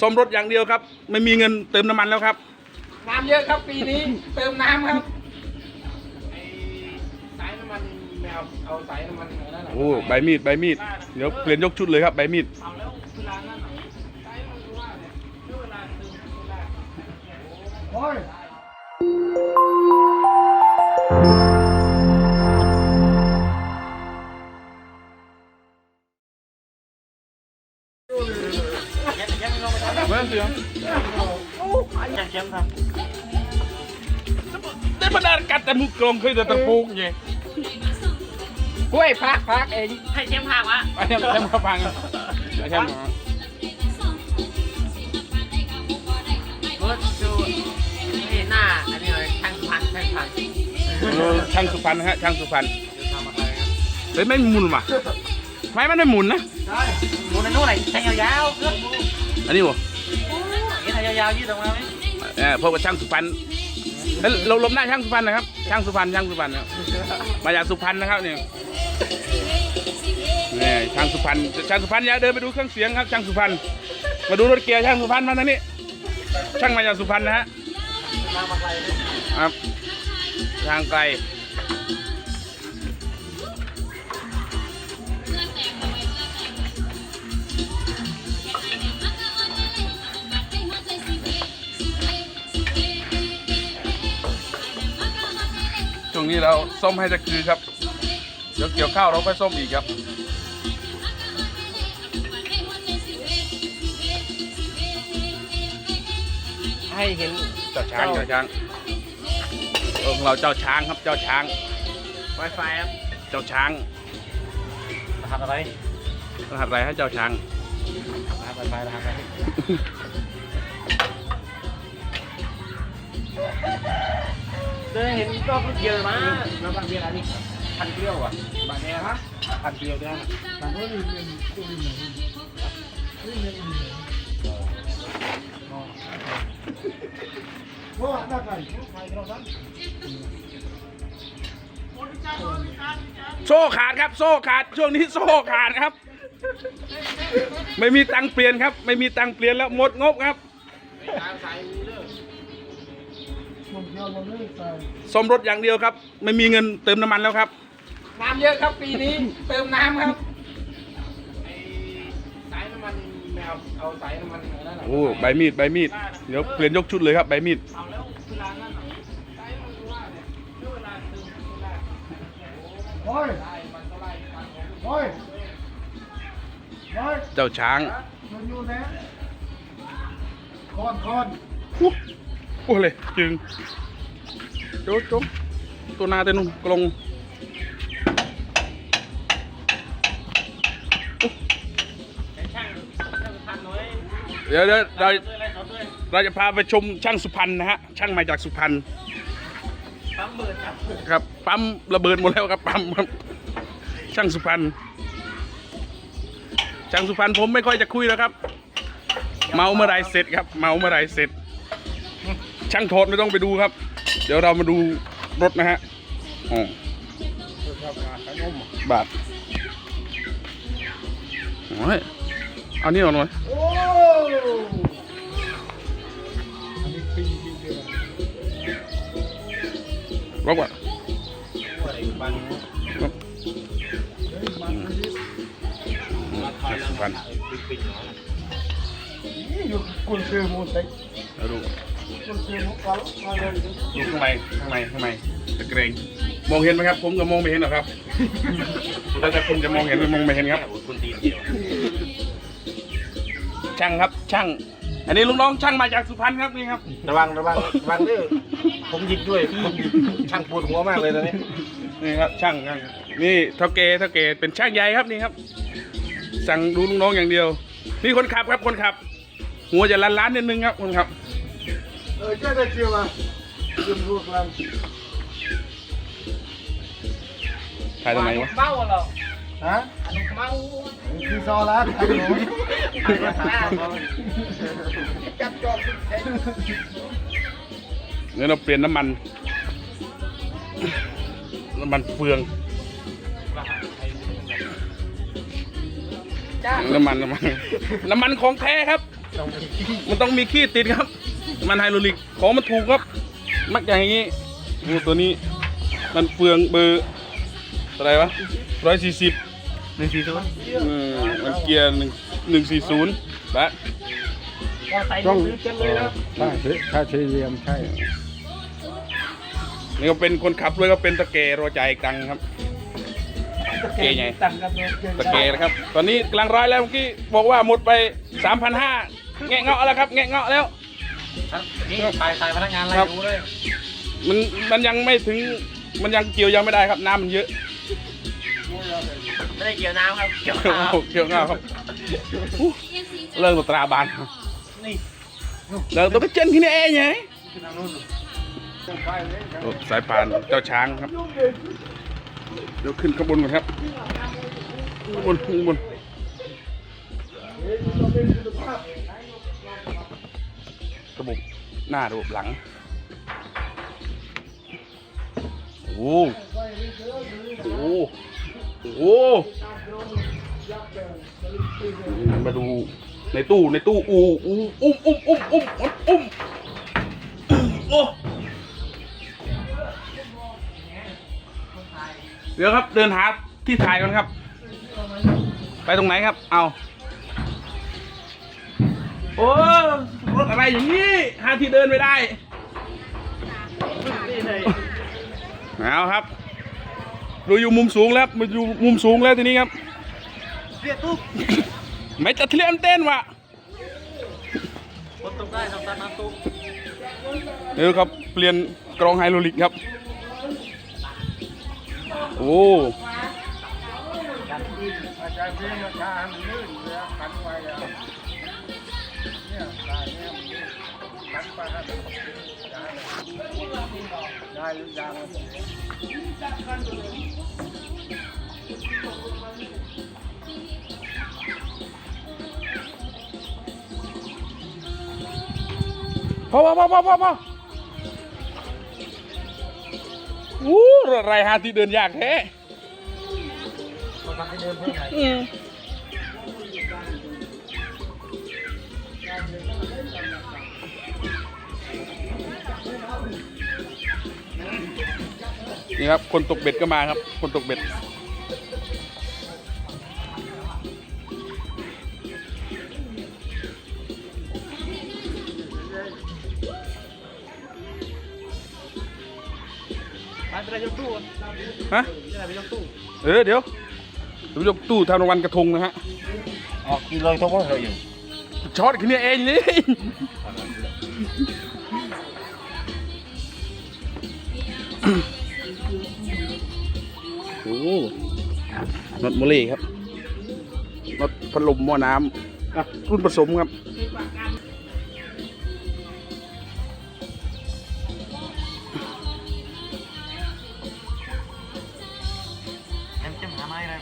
ซ่อมรถอย่างเดียวครับ ไม่มีเงินเติมน้ำมันแล้วครับ น้ำเยอะครับปีนี้ เติมน้ำครับไอ้สายน้ำมันไม่เอาเอาสายน้ำมันอันนั้นน่ะโอ้ใบมีดใบมีดเดี๋ยวเปลี่ยนยกชุดเลยครับใบมีดเอาแล้วเวลานั้นน่ะสายมันว่าเนี่ยเวลาเติมเวลา โอ้ย เข็มครับได้บรรดากัดแต่มุกกลงเคยแต่ตะปูไงกล้วยพักพักเองให้เข็มหักวะไอ้แชมป์แชมป์มาฟังไอ้แชมป์เบิร์ดดูนี่หน้าอันนี้เลยช่างพันช่างพันเออช่างสุพรรณนะฮะช่างสุพรรณจะทำอะไรครับเฮ้ยไม่หมุนว่ะไม่มันไม่หมุนนะหมุนในนู้นไหนแทงยาวๆเพื่อนอันนี้วะนี่แทงยาวๆยืดออกมาไหม เออพบกับช่างสุพรรณเฮ้ยเราลมหน้าช่างสุพรรณนะครับ ช่างสุพรรณช่างสุพรรณนะครับมาจากสุพรรณนะครับเนี่ยนี่ช่างสุพรรณช่างสุพรรณอย่าเดินไปดูเครื่องเสียงครับ ช่างสุพรรณมาดูรถเกียร์ช่างสุพรรณมาทางนี้ ช่างมาจากสุพรรณนะฮะทางมาไกลนะครับทางไกล นี้เราส้มให้ตะคือครับ เดี๋ยวเกี่ยวข้าวเราค่อยส้มอีกครับให้เห็นเจ้าช้างเจ้าช้างเออของเราเจ้าช้างครับเจ้าช้างไวไฟครับเจ้าช้างรหัสอะไรรหัสอะไรให้เจ้าช้างรหัสไวไฟรหัสอะไร เดินเห็นก็เยอะมากน้ำบางเบียร์อันนี้พันเกลียวอะบางเบียร์ฮะพันเกลียวด้วยนะโซ่ขาดครับ โซ่ขาดช่วงนี้โซ่ขาดครับ ไม่มีตังค์เปลี่ยนครับ ไม่มีตังค์เปลี่ยนแล้วหมดงบครับ ซ่อมรถอย่างเดียวครับ ไม่มีเงินเติมน้ำมันแล้วครับ น้ำเยอะครับปีนี้ เติมน้ำครับไอ้สายน้ำมันไม่เอาเอาสายน้ำมันอันนั้นน่ะโอ้ใบมีดใบมีดเดี๋ยวเปลี่ยนยกชุดเลยครับใบมีดเอาแล้วเวลานั้นน่ะสายมันว่าเนี่ยเวลาเติมเวลาโอ้ยสายมันก็ไล่ฟันผมโอ้ยโอ้ยเจ้าช้างมันอยู่นะคอนคอนอู้โอ้เลยจึง จจ๊ะตัวนาเตนุกลงเดี๋ยวเดี๋ยวเราเราจะพาไปชมช่างสุพรรณนะฮะช่างมาจากสุพรรณปั๊มเบิดครับครับปั๊มระเบิดหมดแล้วครับปั๊มครับช่างสุพรรณช่างสุพรรณผมไม่ค่อยจะคุยแล้วครับ เมาเมื่อไรเสร็จครับ เมาเมื่อไรเสร็จ ช่างโทษไม่ต้องไปดูครับ ดี๋ยวเรามาดูรถนะฮะอ๋อบาทโอ้ยอานี่ก่อนหน่อยโอ้อันนี้ปีปีเดียวบอกว่าอะไรบังครับเฮ้ยมันอันนี้ช่างสุพรรณปิดๆเนาะนี่อยู่กุนซื้อมูลเต็กแล้วดู กุนซื้อมูลเขาเขาเลยดูข้างในข้างในข้างในตะเกรงมองเห็นไหมครับ ผมก็มองไม่เห็นหรอกครับแล้วแต่คุณจะมองเห็นหรือมองไม่เห็นครับคุณตีนเดียวช่างครับช่าง อันนี้ลูกน้องช่างมาจากสุพรรณครับนี่ครับระวังระวังระวังด้วยผมหยิกด้วยผมหยิกช่างปวดหัวมากเลยตอนนี้นี่ครับช่างช่างนี่เท่าเกเท่าเกเป็นช่างใหญ่ครับนี่ครับ สั่งดูลูกน้องอย่างเดียว นี่คนขับครับคนขับ หัวจะล้านล้านๆนิดนึงครับคนขับ เออเจ้าได้เชื่อมายืมรูปแล้วถ่ายตรงไหนวะ เมาเหรอฮะเมาคือซอลัสไอ้หนูจับจอบเดี๋ยวเราเปลี่ยนน้ำมัน น้ำมันเฟือง จ้าน้ำมันน้ำมันน้ำมันของแท้ครับต้องมีที่มันต้องมีขี้ติดครับ มันไฮโดรลิกของมันถูกครับ มักอย่างนี้ดูตัวนี้มันเฟืองเบอร์อะไรวะร้อยสี่สิบหนึ่งสี่ศูนย์มันเกียร์หนึ่งหนึ่งสี่ศูนย์และต้องเจ็ดเลยนะถ้าถ้าสี่เหลี่ยมใช่นี่ก็เป็นคนขับด้วยก็เป็นตะเกรอจ่ายตังค์ครับเกย์ไงตังค์ครับตะเกนะครับ ตอนนี้กำลังร้อยแล้วเมื่อกี้บอกว่าหมดไปสามพันห้าแงะเงาะแล้วครับแงะเงาะแล้ว ครับนี่ถ่ายถ่ายพนักงานไล่ครับดูเลยมันมันยังไม่ถึงมันยังเกี่ยวยังไม่ได้ครับน้ำมันเยอะไม่ได้เกี่ยวน้ำครับเกี่ยวโอ้น้โหเกี่ยวเงาครับอู้เรื่องตราบานำนี่เรื่องตัวไปเจนที่นี่เองไงขึ้นทางนู้นโอ้สายพานเจ้าช้างครับ เดี๋ยวขึ้นข้างบนก่อนครับข้างบนข้างบน ระบบหน้าระบบหลัง โอ้โหโอ้โหโอ้โหมาดูในตู้ในตู้อูอูอุ้มอุ้มอุ้มอุ้มอุ้มอุ้มโอ้เดี๋ยวครับเดินหาที่ถ่ายก่อนครับ ไปตรงไหนครับ เอา โอ้ รถอะไรอย่างนี้หาที่เดินไม่ได้เลยเอาครับ ดูอยู่มุมสูงแล้วมาอยู่มุมสูงแล้วทีนี้ครับเรียกตุ๊บไม่จะเทียมเต้นวะคนตกได้ทำตามน้ำตุ๊บเดี๋ยวครับเปลี่ยนกรองไฮโดรลิกครับ โอ้ พอพอพอพอพอพอู้รถอะไรหาที่เดินยากแท้อืม นี่ครับ คนตกเบ็ดก็มาครับ คนตกเบ็ด ไปไปยกตู้ฮะนี่ไปยกตู้เออเดี๋ยวเดี๋ยวยกตู้ทำรางวัลกระทงนะฮะออกกินเลยทุกคนเลยอยู่ช็อตขึ้นเนี่ยเองนี่ โอ้น็อตโมเล่ครับน็อตพัดลมหม้อน้ำอะรุ่นผสมครับแอมจะหาไม้แล้ว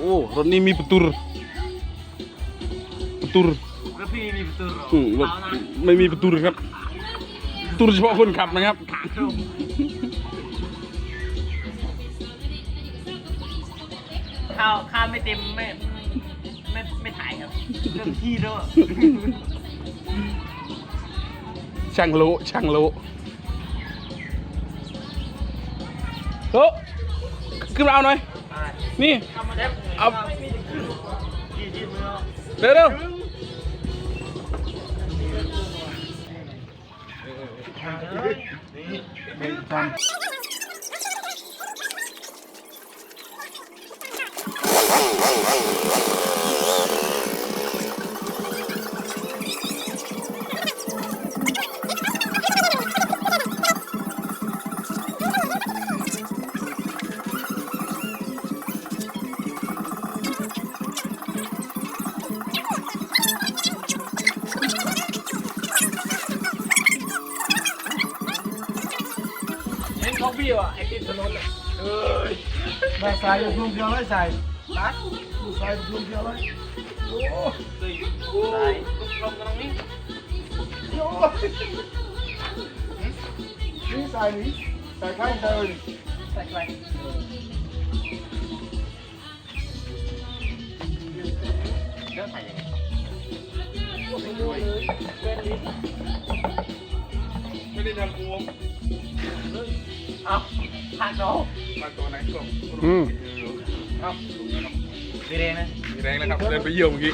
โอ้รถนี้มีประตูประตูแล้วพี่มีประตูหรออืมรถเอานะไม่มีประตูครับประตูเฉพาะคนขับนะครับ ข้าวข้าวไม่เต็มไม่ไม่ไม่ถ่ายครับเรื่องที่แล้วอะช่างโลช่างโลโลขึ้นมาเอาหน่อย นี่ เอาเร็วเร็วทำ ดียวเลยใส่ตัดอยู่ใส่พวงเดียวเลยโอ้สี่โอ้ยลงกันตรงนี้โยนี่ใส่นี่ใส่ข้างเดินใส่ไปแล้วใส่ยังไงไม่รู้เลยเป็นลิ้นไม่ได้ทำบวมเอาผ่านน้องมาตัวไหนก็อืม เอาดีเรงนะมีแรงแล้วครับเดินไปเยี่ยวเมื่อกี้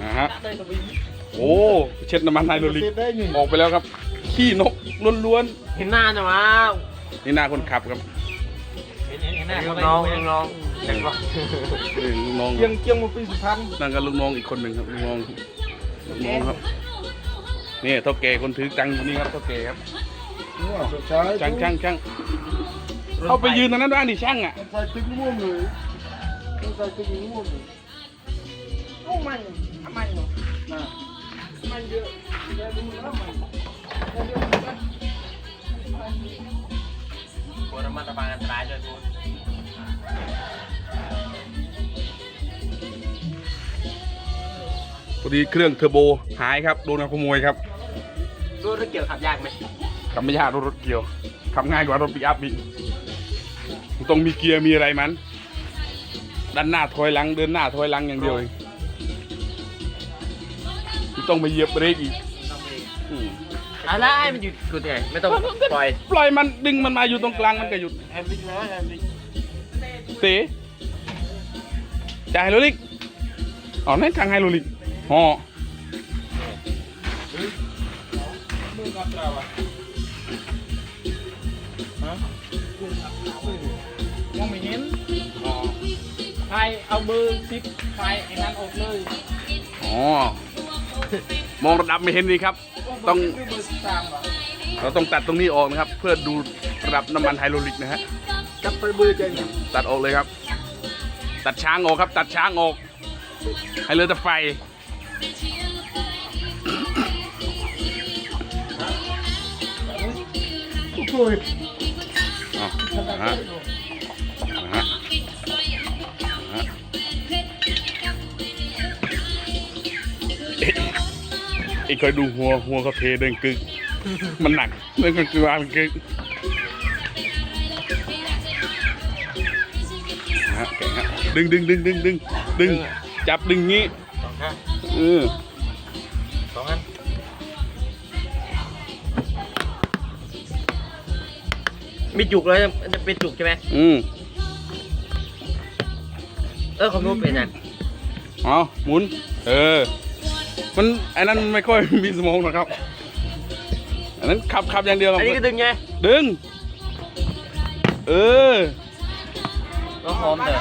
อ่าฮะเลยตัววิ่งโอ้เช็ดน้ำมันไฮโดรลิกติดได้หนึ่งออกไปแล้วครับ ขี้นกล้วนเห็นหน้าจะมาๆนี่หน้าคนขับครับเห็นเห็นหน้าน้องน้องเห็นปะนี่ลูกน้องเกียงเกียงมาปีสุพรรณนั่นก็ลูกน้องอีกคนหนึ่งครับลูกน้องลูกน้องครับนี่เท่าแก่คนถือจังคนนี้ครับเท่าแก่ครับเนี่ยสุดท้ายช่างช่างช่าง เข้าไปยืนตรงนั้นบ้างดิช่างอะใส่ตึกม่วงเลยใส่ตึกม่วงเลยโอ้มันทำไมเนาะนะมันเยอะเยอะดูแล้วมันควระมัดระวังอันตรายด้วยทุกพอดีเครื่องเทอร์โบหายครับโดนขโมยครับรู้รถเกี่ยวขับยากไหมขับไม่ยากรถรถเกี่ยว ขับง่ายกว่ารถปิกอัพอีกมันต้องมีเกียร์มีอะไรมัน ด้านหน้าถอยหลังเดินหน้าถอยหลังอย่างเดียวเองไม่ต้องไปเหยียบเบรกอีกอืมอะไรมันหยุดกูไงไม่ต้องปล่อยปล่อยมันดึงมันมาอยู่ตรงกลางมันก็หยุดแอมบิกแล้วแอมบิกเต๋จ่ายไฮโดรลิกอ๋อนั่นทางไฮโดรลิกห่อ เอาเบอร์ซิปไฟไอ้นั้นออกเลยอ๋อ มองระดับไม่เห็นดีครับ ต้องเบอร์สิบสามเหรอเราต้องตัดตรงนี้ออกนะครับ เพื่อดูระดับน้ำมันไฮโดรลิกนะฮะ จับไปเบอร์ใจตัดออกเลยครับ ตัดช้างออกครับ ตัดช้างออก ให้เหลือแต่ไฟคุยอ๋อนะฮะนะ เอ้เคยดูหัวหัวเขาเทเดินกึก มันหนักเดินกึกวางกึกนะฮะแกะฮะดึงดึงดึงดึงดึงดึงจับดึงงี้สองข้างเออสองอันมีจุกเลยมันจะเป็นจุกใช่ไหมอืมเออคอมรู้เป็นอะเอาหมุน เออ มันไอ้นั้นไม่ค่อยมีสมองหรอกครับ อันนั้นขับขับอย่างเดียวครับอันนี้ก็ดึงไงดึง เออก็หอมเลย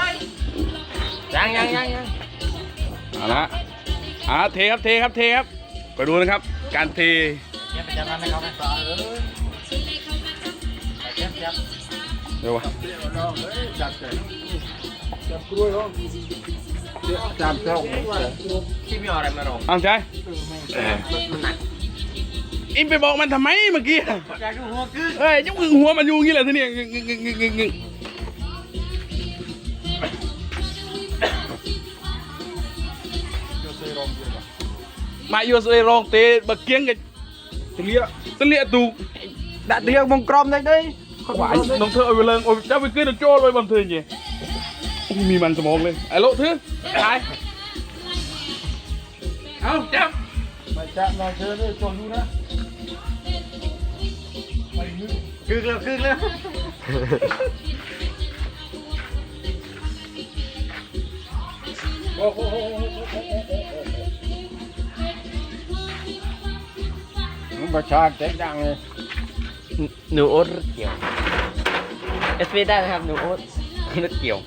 ยังยังยังยังเอาละอ่าเทครับเทครับเทครับไปดูนะครับ การเทเนี่ยเป็นยังไงนะครับแม่สาวเออเจ็บเจ็บเดี๋ยววะจับใจจับกล้วยห้อง จับเจ้าที่มีอะไรมาลงเอาใจมันหนักอิมไปบอกมันทำไมเมื่อกี้อยากดูหัวกึ้งเอ้ยยกมือหัวมันอยู่อย่างนี้แหละทีนี้งึงงึงงึงงึงงึงมาอยู่สวยรองเตะบักเกียงกันเลี้ยตะเลียตูดัดเดียวมงกรมได้ด้วยหวายน้องเธอเอาไปเลยโอ้ยเจ้าไปขึ้นโจ้เลยบนเธอไง โอ้ยมีมันสมองเลยไอ้โลเธอตายเอาจับมาจับนอนเธอด้วยจนดูนะไปนึกกึ้งแล้วกึ้งแล้วโอ้โหมันประชาเจ๊ดังเลยหนูโอ๊ตรถเกี่ยวเอสพีได้นะครับหนูโอ๊ตรถเกี่ยว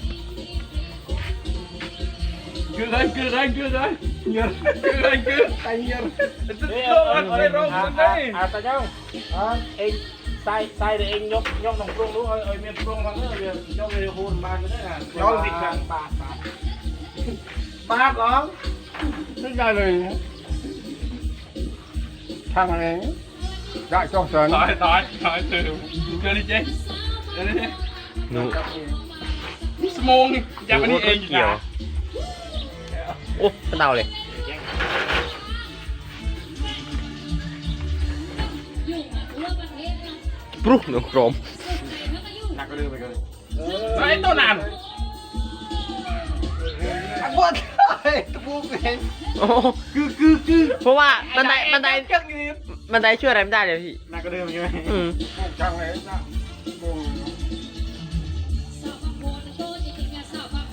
คือเลยคือเลยคือเลยเงี้ยคือเลยคือไอ้เงี้ยจะโดนอะไรร้องกันได้อาตาเจ้าอ่าเองใส่ใส่เดี๋ยวเองยกยกห นองปรุงรู้เอ้ยเอ้ยเมียนปรุงทางเนื้อเดี๋ยวยกเลยโคนมาก็ได้นะยกติดกันปาดปาดปาดเหรอไม่ได้เลยทำอะไรได้ช่องเสริญถอยถอยถอยเจอเจอดิเจเจอดิเจหนูนี่สมองอย่ามานี่เองเกี่ยวโอ้เป็นเตาเลยปรุกหนูกรมหนักก็เดินไปกันไอ้ตัวนานอักบดเฮ้ยตะบูเห็นโอ้คือคือคือเพราะว่าบันไดบันไดเครื่องนี้บันไดช่วยอะไรไม่ได้เลยพี่หนักก็เดินไปกันอืมพวกช่างเลยนะพวก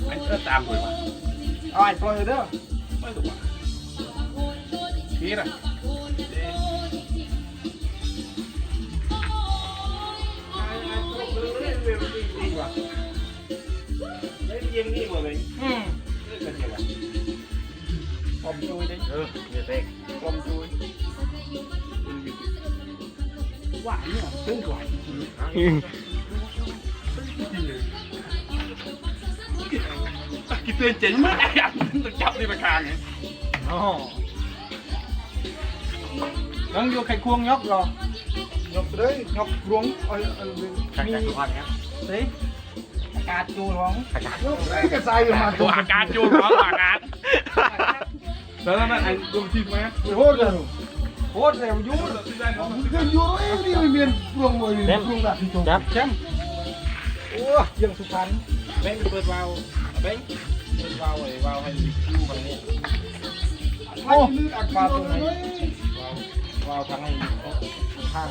ไอ้เออตามเลยว่ะ เอาไอ้ปล่อยเด้อไม่ถูกว่ะนี่นะไม่ยิงนี่หมดเลยอืมผมดูดิเออเดี๋ยวเด็กผมดูว่าเนี่ยตึ้งกว่า กินเตือนเจ๋งมากไอ้ยันต้องจับนี่ไปคางไงอ๋อยังอยู่ไข่ควงยกเหรอยกเลยยกรวงเอ้ยเอ้ยขัดมีกันทุกวันครับสิอากาศจูร้องขัดกันยกเลยกระใส่มาตัวอาการจูนร้องอาการแล้วนั่นไอ้ดวงทีมไหมโหดเลยโหดเลยยูยูยูเอ้ยนี่ไม่เมียนรวงเลยรวงแบบที่ตรงครับแชมป์โอ้ยังสุพรรณเบ้งเปิดวาล์วเบ้งเปิด วาล์วไอ้วาล์วให้ยูมันนี่โอ้อักบาตรงไหนวาล์วทางให้ข้าง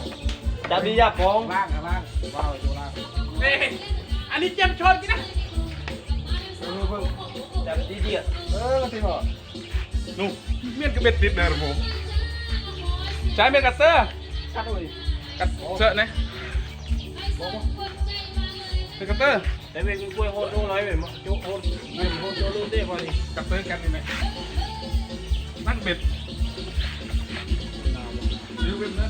จับดีจับฟองล่างล่างวาล์วตัวล่างนี่อันนี้เจ็บชนกินนะเออเพิ่งจับดีดีอะเออก็สิบอกนู่เมียนกระเบ็ดติดเลยผมใช้เมียนกัตเตอร์ชัดเลยกัตเตอร์นะเป็นกัตเตอร์ แต่เว้ยกล้วยโหดโหดไรเว้ยโจโหดไม่โหดโจลูกเด้พอดีกัตเตอร์กันนี่ไหมนั่งเบ็ดยืมเบ็ดนะ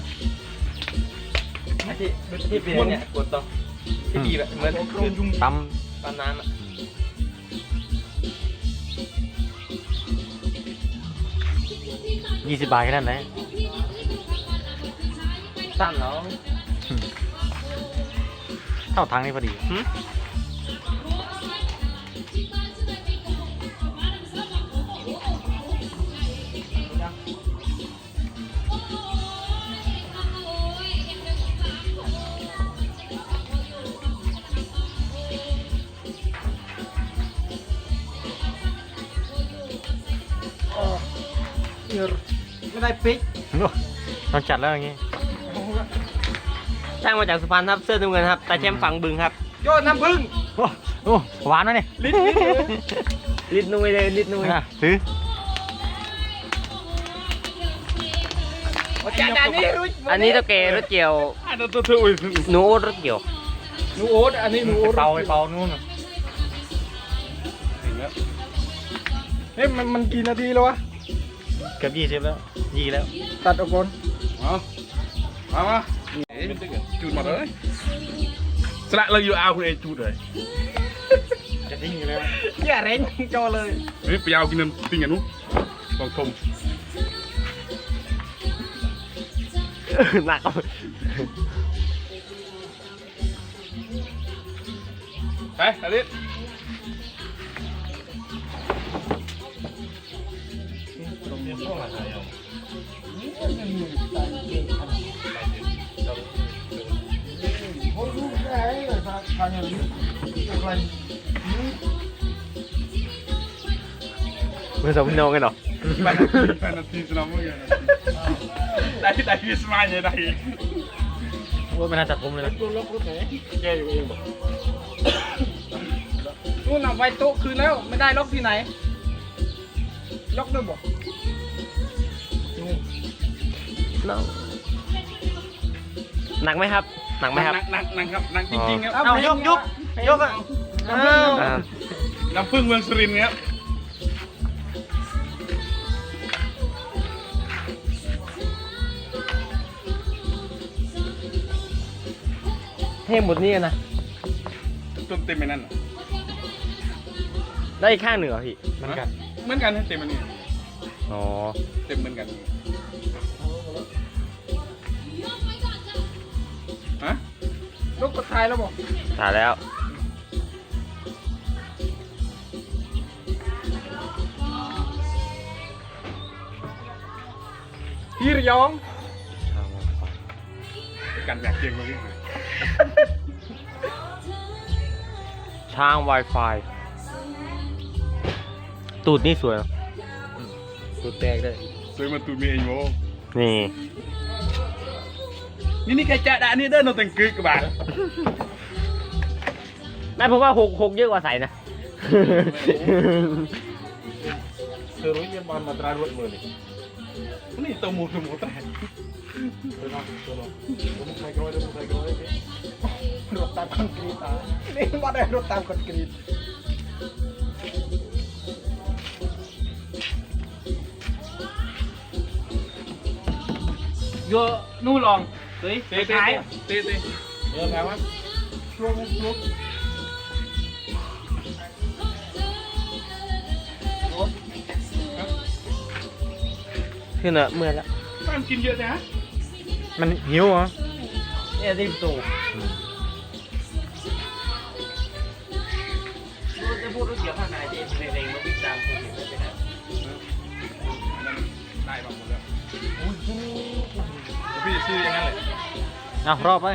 ไอ้ที่ที่เป็นเนี่ยกดต่อที่บีบแบบเหมือนคือปั๊มปั๊มน้ำอะยี่สิบบาทแค่นั้นแหละสั้นเหรอเท่าทางนี้พอดี ไม่ได้ปิ๊กต้องจัดแล้วอย่างงี้ช่างมาจากสุพรรณครับเสื้อน้ำเงินครับแต่แชมป์ฝังบึงครับยอดน้ำผึ้งโอ้โอ้หวานนะเนี่ยลิ้นลิ้นเลยลิดนุ้ยเลยลิดนุ้ยซื้อจานจานนี้รู้อันนี้ตัวเกรถเกี่ยวอะตัวตัวตัวอุ้ยหนูโอ๊ตรถเกี่ยวหนูโอ๊ตอันนี้หนูโอ๊ตเป่าไปเป่านู่นเฮ้ยมันมันกี่นาทีแล้ววะเกือบยี่สิบแล้ว ยี่แล้ว ตัดออกก่อนเอามามาเอ๊ะจูดหมดเลยสละเราอยู่เอาคุณเอจูดเลย จะทิ้งอยู่แล้วอย่าเร่งจอเลยเฮ้ยไปเอากินน้ำปิ้งกันนู้นลองชมหนักไปอาทิตย์โอ้ยลูก มือสองพี่น้องกันเหรอไปนาทีไปนาทีสนามมือกันได้ได้วิสมายได้ว่าไม่น่าจัดผมเลยนะตัวล็อกรถไหนแกอยู่เองบอกนู่นน่ะไว้โต๊ะคืนแล้วไม่ได้ล็อกที่ไหน ล็อกด้วยบอก น้องหนักไหมครับ หนักไหมครับนั่งนั่งครับนั่งจริงๆครับเอายกยกยกอะอ้าวอ่าน้ำพึ่งเมืองสุรินทร์ครับเท่หมดนี่กันนะจนเต็มไปนั่นได้อีกข้างหนึ่งเหรอพี่เหมือนกัน เหมือนกันเต็มอันนี้อ๋อ เต็มเหมือนกัน ถ่ายแล้วบอกถ่ายแล้ว พี่ระยองกันแบกเกียงมาวิ่งเลยช้าง Wi-Fi ตูดนี่สวยนะตูดแตกเลยสวยมาตูมีเองโมนี่ นี่นี่แกจะด่านี่เด้อโนตังกึกกับบาทไม่ผมว่าหกหกเยอะกว่าใส่นะเธอรู้ยังบอลมาตรารวดมือเลยนี่ตัวหมูตัวหมูแต่เธอลองเธอลองผมใส่กรอยผมใส่กรอยรถตามคอนกรีตตานี่ว่าได้รถตามคอนกรีตโยนู่นลองเฮ้ยเตะเตะเตะเตะเออแปลว่าช่วงนี้ช่วงขึ้นอะเมื่อยแล้วบ้านกินเยอะนะ มันหิวเหรอเนี่ยที่ตูจะ ได้มาหมดแล้วพี่จะซื้ออย่างนั้นเลยเอารอบไป